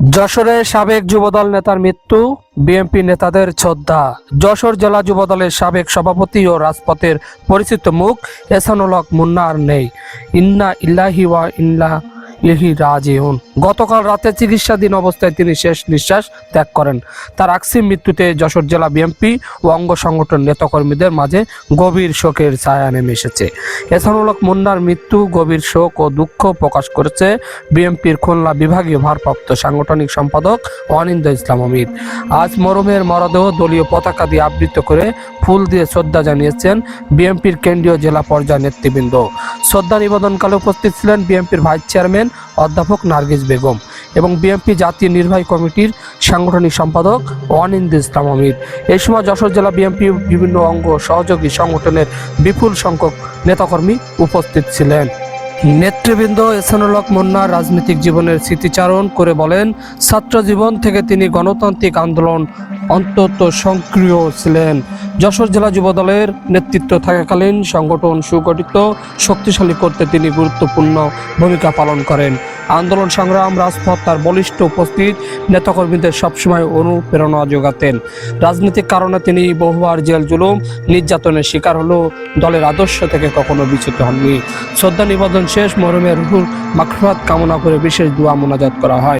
যশোরে সাবেক যুবদল নেতার মৃত্যু, বিএনপি নেতাদের শ্রদ্ধা। যশোর জেলা যুবদলের সাবেক সভাপতি ও রাজপথের পরিচিত মুখ এসানুল হক মুন্না আর নেই। ইন্না ইল্লাহি ওয়া ইন্না ইহি রাজিউন। গতকাল রাতে চিকিৎসাধীন অবস্থায় তিনি শেষ নিঃশ্বাস ত্যাগ করেন। তার আকসিম মৃত্যুতে যশোর জেলা বিএনপি ও অঙ্গ সংগঠন নেতাকর্মীদের মাঝে গভীর শোকের ছায়া নেমে এসেছে। এসানুল হক মুন্নার মৃত্যু গভীর শোক ও দুঃখ প্রকাশ করেছে বিএনপির খুলনা বিভাগীয় ভারপ্রাপ্ত সাংগঠনিক সম্পাদক অনিন্দ ইসলাম অমিত। আজ মরমের মরদেহ দলীয় পতাকা দিয়ে আবৃত করে ফুল দিয়ে শ্রদ্ধা জানিয়েছেন বিএনপির কেন্দ্রীয় জেলা পর্যায় নেতৃবৃন্দ। শ্রদ্ধা নিবেদনকালে উপস্থিত ছিলেন বিএনপির ভাইস চেয়ারম্যান অধ্যাপক নার্গিস বেগম এবং বিএনপি জাতীয় নির্বাহী কমিটির সাংগঠনিক সম্পাদক অনিন্দ ইসলাম অমিত এই সময় যশোর জেলা বিএনপি বিভিন্ন অঙ্গ সহযোগী সংগঠনের বিপুল সংখ্যক নেতাকর্মী উপস্থিত ছিলেন। নেতৃবৃন্দ এসানুল হক মুন্না রাজনৈতিক জীবনের স্মৃতিচারণ করে বলেন ছাত্র জীবন থেকে তিনি গণতান্ত্রিক আন্দোলন অন্তত সক্রিয় ছিলেন। যশোর জেলা যুবদলের নেতৃত্ব থাকাকালীন সংগঠন সুগঠিত, শক্তিশালী করতে তিনি গুরুত্বপূর্ণ ভূমিকা পালন করেন। আন্দোলন সংগ্রাম, রাজপথ, তার বলিষ্ঠ উপস্থিত নেতাকর্মীদের সবসময় অনুপ্রেরণা যোগাতেন। রাজনৈতিক কারণে তিনি বহুবার জেল জুলুম, নির্যাতনের শিকার হলেও দলের আদর্শ থেকে কখনো বিচ্যুত হননি। শ্রদ্ধা নিবেদন শেষ মরমের রুহুর মাকফরাত কামনা করে বিশেষ দোয়া মোনাজাত করা হয়।